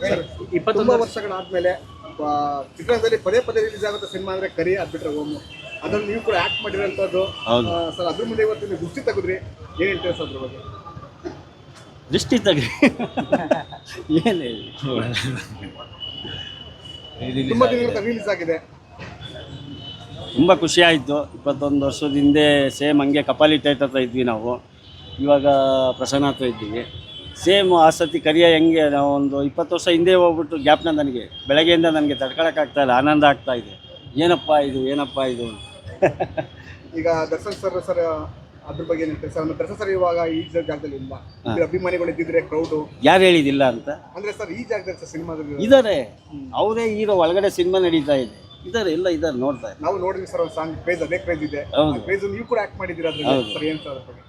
ತುಂಬಾ ಇಪ್ಪತ್ತೊಂದು ವರ್ಷಗಳಾದ್ಮೇಲೆ ಚಿತ್ರದಲ್ಲಿ ಚಿತ್ರರಂಗದಲ್ಲಿ ಪದೇ ಪದೇ ರಿಲೀಸ್ ಆಗುತ್ತೆ ಸಿನಿಮಾ ಅಂದ್ರೆ ಕರಿ ಅದ್ ಬಿಟ್ರೆ ಓಮು. ಅದನ್ನು ನೀವು ಕೂಡ ಆಕ್ಟ್ ಮಾಡಿರೋಂಥದ್ದು. ಹೌದು. ಸರ್ ಅದ್ರ ಮುಂದೆ ಇವತ್ತು ನೀವು ದೃಷ್ಟಿ ತೆಗೆದ್ರಿ. ಏನ್ ಹೇಳ್ತೀರ ಸರ್ ಅದ್ರ ಬಗ್ಗೆ? ದೃಷ್ಟಿ ತೆಗಿ. ಏನು ತುಂಬಾ ದಿನಗಳ ರಿಲೀಸ್ ಆಗಿದೆ. ತುಂಬ ಖುಷಿ ಆಯಿತು. ಇಪ್ಪತ್ತೊಂದು ವರ್ಷದ ಹಿಂದೆ ಸೇಮ್ ಹಂಗೆ ಕಪಾಲಿ ಟೈಟ್ ಹತ್ರ ಇದ್ವಿ ನಾವು. ಇವಾಗ ಪ್ರಸನ್ನ ಹತ್ರ ಇದ್ದೀವಿ. ಸೇಮ್ ಆ ಸತಿ ಕರಿಯ ಹೆಂಗೆ ನಾವು ಒಂದು ಇಪ್ಪತ್ತು ವರ್ಷ ಹಿಂದೆ ಹೋಗ್ಬಿಟ್ಟು ಗ್ಯಾಪ್ನ ನನಗೆ ಬೆಳಗ್ಗೆಯಿಂದ ನನಗೆ ತಡ್ಕೊಳಕ್ಕಾಗ್ತಾ ಇಲ್ಲ ಆನಂದ ಆಗ್ತಾ ಇದೆ. ಏನಪ್ಪ ಇದು ಏನಪ್ಪ ಇದು ಈಗ ದರ್ಶನ್ ಸರ್ ಸರ್ ಅದ್ರ ಬಗ್ಗೆ ಏನ್ ಸರ್ ದರ್ಶನ್ ಸರ್ ಇವಾಗ ಈ ಜಾಗದಲ್ಲಿ ಇಲ್ಲ. ಈಗ ಅಭಿಮಾನಿಗಳು ಇದ್ದಿದ್ರೆ ಕ್ರೌಡು ಯಾರು ಹೇಳಿದಿಲ್ಲ ಅಂತ? ಅಂದ್ರೆ ಸರ್ ಈ ಜಾಗದಲ್ಲಿ ಸರ್ ಸಿನಿಮಾದಲ್ಲಿ ಇದಾರೆ. ಅವರೇ ಹೀರೋ ಒಳಗಡೆ ಸಿನಿಮಾ ನಡೀತಾ ಇದೆ. ಇದಾರೆ ಎಲ್ಲ ಇದಾರೆ ನೋಡ್ತಾ ನಾವು ನೋಡಿದ್ವಿ ಸರ್ ಒಂದು ಸಾಂಗ್ ಕ್ರೇಜ್ ಅದೇ ಕ್ರೇಜ್ ಇದೆ. ಹೌದು. ಕ್ರೇಜ್ ನೀವು ಕೂಡ ಆಕ್ಟ್ ಮಾಡಿದ್ದೀರಾ ಅದ್ರಲ್ಲಿ? ಸರ್ ಏನು ಸರ್ ಅದ್ರ ಬಗ್ಗೆ?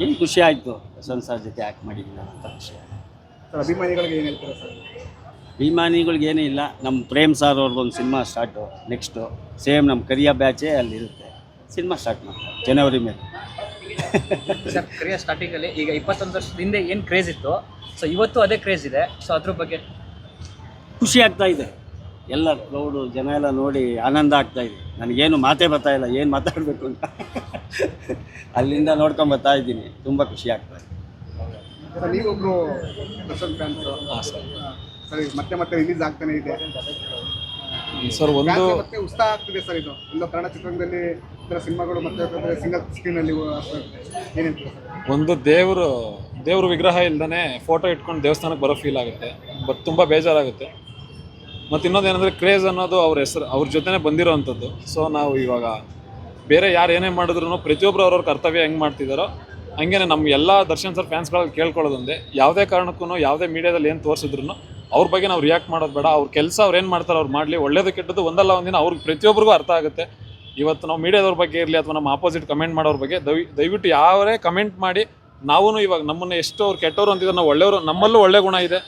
ಏನು ಖುಷಿ ಆಯಿತು ಸಂಸಾರ ಜೊತೆ ಆ್ಯಕ್ಟ್ ಮಾಡಿದ್ದೀನಿ ಅಂತ ಖುಷಿ ಆಯಿತು ಸರ್ ಅಭಿಮಾನಿಗಳಿಗೆ ಏನು ಹೇಳ್ತೀರಾ ಸರ್? ಅಭಿಮಾನಿಗಳಿಗೆ ಏನೂ ಇಲ್ಲ ನಮ್ಮ ಪ್ರೇಮ್ ಸಾರ್ ಅವ್ರದ್ದೊಂದು ಸಿನಿಮಾ ಸ್ಟಾರ್ಟು ನೆಕ್ಸ್ಟು ಸೇಮ್ ನಮ್ಮ ಕರಿಯ ಬ್ಯಾಚೇ ಅಲ್ಲಿರುತ್ತೆ ಸಿನಿಮಾ ಸ್ಟಾರ್ಟ್ ಮಾಡ್ತಾರೆ ಜನವರಿ ಮೇಲೆ. ಸರ್ ಕರಿಯ ಸ್ಟಾರ್ಟಿಂಗಲ್ಲಿ ಈಗ ಇಪ್ಪತ್ತೊಂದು ವರ್ಷದ ಹಿಂದೆ ಏನು ಕ್ರೇಜ್ ಇತ್ತು? ಸೊ ಇವತ್ತು ಅದೇ ಕ್ರೇಜ್ ಇದೆ. ಸೊ ಅದ್ರ ಬಗ್ಗೆ ಖುಷಿ ಆಗ್ತಾ ಇದೆ. ಎಲ್ಲ ಕ್ರೌಡು ಜನ ಎಲ್ಲ ನೋಡಿ ಆನಂದ ಆಗ್ತಾ ಇದೆ. ನನಗೇನು ಮಾತೇ ಬರ್ತಾ ಇಲ್ಲ ಏನು ಮಾತಾಡಬೇಕು ಅಂತ. ಅಲ್ಲಿಂದ ನೋಡ್ಕೊಂಡು ಬರ್ತಾ ಇದ್ದೀನಿ. ತುಂಬ ಖುಷಿ ಆಗ್ತದೆ. ಸರ್ ನೀವೊಬ್ರು ಸರ್. ಇದು ಮತ್ತೆ ಮತ್ತೆ ರಿಲೀಸ್ ಆಗ್ತಾನೆ ಇದೆ. ಸರ್ ಒಂದು ಮತ್ತೆ ಉತ್ಸಾಹ ಆಗ್ತಿದೆ ಸರ್ ಇದು? ಎಲ್ಲ ಕನ್ನಡ ಚಿತ್ರರಂಗದಲ್ಲಿ ಇದರ ಸಿನಿಮಾಗಳು ಮತ್ತೆ ಸಿಂಗಲ್ ಸ್ಕ್ರೀನ್ ಅಲ್ಲಿ ಏನ್ ಹೇಳ್ತೀರಾ ಸರ್? ಒಂದು ದೇವರು ದೇವ್ರ ವಿಗ್ರಹ ಇಲ್ದೇ ಫೋಟೋ ಇಟ್ಕೊಂಡು ದೇವಸ್ಥಾನಕ್ಕೆ ಬರೋ ಫೀಲ್ ಆಗುತ್ತೆ. ಬಟ್ ತುಂಬ ಬೇಜಾರಾಗುತ್ತೆ. ಮತ್ತು ಇನ್ನೊಂದೇನೆಂದರೆ ಕ್ರೇಜ್ ಅನ್ನೋದು ಅವ್ರ ಹೆಸರು ಅವ್ರ ಜೊತೆನೇ ಬಂದಿರೋವಂಥದ್ದು ಸೊ ನಾವು ಇವಾಗ ಬೇರೆ ಯಾರು ಏನೇ ಮಾಡಿದ್ರು ಪ್ರತಿಯೊಬ್ಬರು ಅವ್ರವ್ರ ಕರ್ತವ್ಯ ಹೆಂಗೆ ಮಾಡ್ತಿದ್ದಾರೋ ಹಂಗೇನೆ ನಮ್ಮ ಎಲ್ಲ ದರ್ಶನ್ ಸರ್ ಫ್ಯಾನ್ಸ್ಗಳಲ್ಲಿ ಕೇಳ್ಕೊಳ್ಳೋದೊಂದೇ. ಯಾವುದೇ ಕಾರಣಕ್ಕೂ ಯಾವುದೇ ಮೀಡಿಯಾದಲ್ಲಿ ಏನು ತೋರಿಸಿದ್ರು ಅವ್ರ ಬಗ್ಗೆ ನಾವು ರಿಯಾಕ್ಟ್ ಮಾಡೋದು ಬೇಡ. ಅವ್ರ ಕೆಲಸ ಅವ್ರು ಏನು ಮಾಡ್ತಾರೆ ಅವ್ರು ಮಾಡಲಿ. ಒಳ್ಳೇದು ಕೆಟ್ಟದ್ದು ಒಂದಲ್ಲ, ಒಂದಿನ ಅವ್ರಿಗೆ ಪ್ರತಿಯೊಬ್ಬರಿಗೂ ಅರ್ಥ ಆಗುತ್ತೆ. ಇವತ್ತು ನಾವು ಮೀಡಿಯಾದವ್ರ ಬಗ್ಗೆ ಇರಲಿ ಅಥವಾ ನಮ್ಮ ಆಪೋಸಿಟ್ ಕಮೆಂಟ್ ಮಾಡೋರ ಬಗ್ಗೆ, ದಯ, ದಯವಿಟ್ಟು ಯಾವೇ ಕಮೆಂಟ್ ಮಾಡಿ ನಾವೂ ಇವಾಗ ನಮ್ಮನ್ನು ಎಷ್ಟು ಅವ್ರು ಕೆಟ್ಟವರು ಅಂತಿದ್ರೆ, ನಾವು ಒಳ್ಳೆಯವರು, ನಮ್ಮಲ್ಲೂ ಒಳ್ಳೆ ಗುಣ ಇದೆ.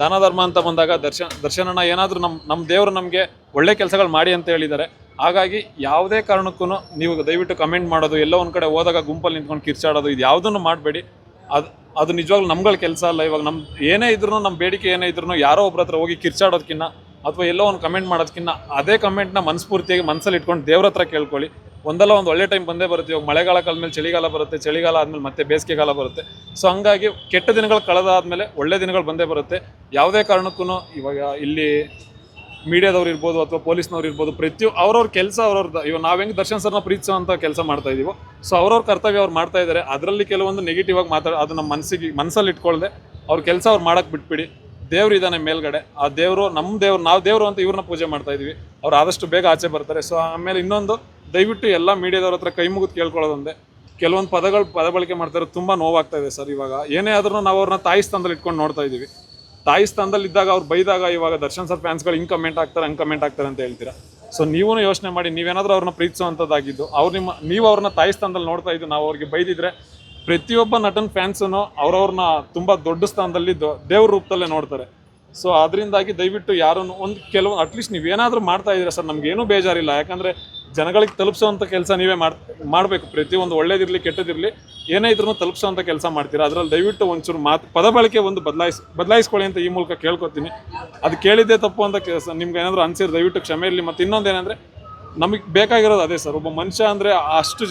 ದಾನ ಧರ್ಮ ಅಂತ ಬಂದಾಗ ದರ್ಶನ ದರ್ಶನನ ಏನಾದರೂ ನಮ್ಮ ನಮ್ಮ ದೇವರು ನಮಗೆ ಒಳ್ಳೆ ಕೆಲಸಗಳು ಮಾಡಿ ಅಂತ ಹೇಳಿದ್ದಾರೆ ಹಾಗಾಗಿ ಯಾವುದೇ ಕಾರಣಕ್ಕೂ ನೀವು ದಯವಿಟ್ಟು ಕಮೆಂಟ್ ಮಾಡೋದು, ಎಲ್ಲೋ ಒಂದು ಕಡೆ ಹೋದಾಗ ಗುಂಪಲ್ಲಿ ನಿಂತ್ಕೊಂಡು ಕಿರ್ಚಾಡೋದು, ಇದು ಯಾವುದನ್ನು ಮಾಡಬೇಡಿ. ಅದು ಅದು ನಿಜವಾಗ್ಲೂ ನಮ್ಗಳ ಕೆಲಸ ಅಲ್ಲ, ಇವಾಗ ನಮ್ಮ ಏನೇ ಇದ್ರೂ ನಮ್ಮ ಬೇಡಿಕೆ ಏನೇ ಇದ್ರೂ ಯಾರೋ ಒಬ್ರ ಹತ್ರ ಹೋಗಿ ಕಿರ್ಚಾಡೋದಕ್ಕಿಂತ ಅಥವಾ ಎಲ್ಲೋ ಒಂದು ಕಮೆಂಟ್ ಮಾಡೋದಕ್ಕಿಂತ ಅದೇ ಕಮೆಂಟ್ನ ಮನಸ್ಫೂರ್ತಿಯಾಗಿ ಮನಸ್ಸಲ್ಲಿ ಇಟ್ಕೊಂಡು ದೇವ್ರ ಹತ್ರ ಕೇಳ್ಕೊಳ್ಳಿ. ಒಂದಲ್ಲ ಒಂದು ಒಳ್ಳೆ ಟೈಮ್ ಬಂದೇ ಬರುತ್ತೆ, ಇವಾಗ ಮಳೆಗಾಲ ಕಳೆದ್ಮೇಲೆ ಚಳಿಗಾಲ ಬರುತ್ತೆ, ಚಳಿಗಾಲ ಆದಮೇಲೆ ಮತ್ತೆ ಬೇಸಿಗೆಗಾಲ ಬರುತ್ತೆ. ಸೊ ಹಂಗಾಗಿ ಕೆಟ್ಟ ದಿನಗಳು ಕಳೆದಾದ್ಮೇಲೆ ಒಳ್ಳೆ ದಿನಗಳು ಬಂದೇ ಬರುತ್ತೆ. ಯಾವುದೇ ಕಾರಣಕ್ಕೂ ಇವಾಗ ಇಲ್ಲಿ ಮೀಡಿಯಾದವ್ರು ಇರ್ಬೋದು ಅಥವಾ ಪೊಲೀಸ್ನವ್ರು ಇರ್ಬೋದು, ಪ್ರತಿಯೊ ಅವ್ರವ್ರ ಕೆಲಸ ಅವ್ರವ್ರದ್ದು ಇವಾಗ ನಾವು ಹೆಂಗೆ ದರ್ಶನ್ ಸರ್ನ ಪ್ರೀತಿಸುವಂಥ ಕೆಲಸ ಮಾಡ್ತಾ ಇದೀವೋ ಸೊ ಅವ್ರವ್ರ ಕರ್ತವ್ಯ ಅವ್ರು ಮಾಡ್ತಾ ಇದ್ದಾರೆ ಅದರಲ್ಲಿ ಕೆಲವೊಂದು ನೆಗೆಟಿವ್ ಆಗಿ ಮಾತಾಡ ಅದು ನಮ್ಮ ಮನಸ್ಸಿಗೆ ಮನಸ್ಸಲ್ಲಿ ಇಟ್ಕೊಳ್ಳದೆ ಅವ್ರ ಕೆಲಸ ಅವ್ರು ಮಾಡಕ್ಕೆ ಬಿಟ್ಬಿಡಿ. ದೇವ್ರು ಇದ್ದಾನೆ ಮೇಲ್ಗಡೆ. ಆ ದೇವರು ನಮ್ಮ ದೇವ್ರು ನಾವು ದೇವರು ಅಂತ ಇವ್ರನ್ನ ಪೂಜೆ ಮಾಡ್ತಾ ಇದೀವಿ. ಅವ್ರು ಆದಷ್ಟು ಬೇಗ ಆಚೆ ಬರ್ತಾರೆ. ಸೊ ಆಮೇಲೆ ಇನ್ನೊಂದು, ದಯವಿಟ್ಟು ಎಲ್ಲ ಮೀಡಿಯಾದವ್ರ ಹತ್ರ ಕೈ ಮುಗಿದು ಕೇಳ್ಕೊಳ್ಳೋದೊಂದೇ ಕೆಲವೊಂದು ಪದಗಳು ಪದ ಬಳಕೆ ಮಾಡ್ತಾರೆ, ತುಂಬ ನೋವಾಗ್ತಾ ಇದೆ ಸರ್ ಇವಾಗ. ಏನೇ ಆದ್ರೂ ನಾವು ಅವ್ರನ್ನ ತಾಯಿ ಸ್ಥಾನದಲ್ಲಿ ಇಟ್ಕೊಂಡು ನೋಡ್ತಾ ಇದ್ದೀವಿ ತಾಯಿ ಸ್ಥಾನದಲ್ಲಿ ಇದ್ದಾಗ ಅವ್ರು ಬೈದಾಗ ಇವಾಗ ದರ್ಶನ್ ಸರ್ ಫ್ಯಾನ್ಸ್ಗಳು ಹಿಂಗೆ ಕಮೆಂಟ್ ಆಗ್ತಾರೆ ಹಂಗೆ ಕಮೆಂಟ್ ಆಗ್ತಾರೆ ಅಂತ ಹೇಳ್ತೀರಾ? ಸೊ ನೀವೂ ಯೋಚನೆ ಮಾಡಿ, ನೀವೇನಾದರೂ ಅವ್ರನ್ನ ಪ್ರೀತಿಸುವಂಥದ್ದಾಗಿದ್ದು ಅವ್ರು ನಿಮ್ಮ, ನೀವು ಅವ್ರನ್ನ ತಾಯಿ ಸ್ಥಾನದಲ್ಲಿ ನೋಡ್ತಾ ಇದ್ದು, ನಾವು ಅವ್ರಿಗೆ ಬೈದಿದ್ರೆ ಪ್ರತಿಯೊಬ್ಬ ನಟನ್ ಫ್ಯಾನ್ಸನ್ನು ಅವ್ರವ್ರನ್ನ ತುಂಬ ದೊಡ್ಡ ಸ್ಥಾನದಲ್ಲಿ ದೇವ್ರ ರೂಪದಲ್ಲೇ ನೋಡ್ತಾರೆ. ಸೊ ಅದರಿಂದಾಗಿ ದಯವಿಟ್ಟು ಯಾರನ್ನು, ಒಂದು ಕೆಲವು ಅಟ್ಲೀಸ್ಟ್ ನೀವೇನಾದರೂ ಮಾಡ್ತಾ ಇದ್ದೀರಾ ಸರ್, ನಮಗೇನೂ ಬೇಜಾರಿಲ್ಲ. ಯಾಕಂದರೆ ಜನಗಳಿಗೆ ತಲುಪಿಸೋವಂಥ ಕೆಲಸ ನೀವೇ ಮಾಡಿ, ಮಾಡಬೇಕು. ಪ್ರತಿಯೊಂದು ಒಳ್ಳೇದಿರಲಿ, ಕೆಟ್ಟದಿರಲಿ, ಏನೇ ಇದ್ರೂ ತಲುಪಿಸೋವಂಥ ಕೆಲಸ ಮಾಡ್ತೀರಾ? ಅದರಲ್ಲಿ ದಯವಿಟ್ಟು ಒಂಚೂರು ಮಾತು, ಪದ ಒಂದು ಬದಲಾಯಿಸ್, ಬದಲಾಯಿಸ್ಕೊಳ್ಳಿ ಅಂತ ಈ ಮೂಲಕ ಕೇಳ್ಕೊತೀನಿ. ಅದು ಕೇಳಿದ್ದೇ ತಪ್ಪು ಅಂತ ಕೆಲಸ ನಿಮ್ಗೆ ಏನಾದರೂ ಅನ್ಸಿದ್ರೆ ದಯವಿಟ್ಟು ಕ್ಷಮೆ ಇರಲಿ. ಮತ್ತು ಇನ್ನೊಂದು ಏನಂದರೆ ನಮಗೆ ಬೇಕಾಗಿರೋದು ಅದೇ ಸರ್. ಒಬ್ಬ ಮನುಷ್ಯ ಅಂದರೆ ಅಷ್ಟು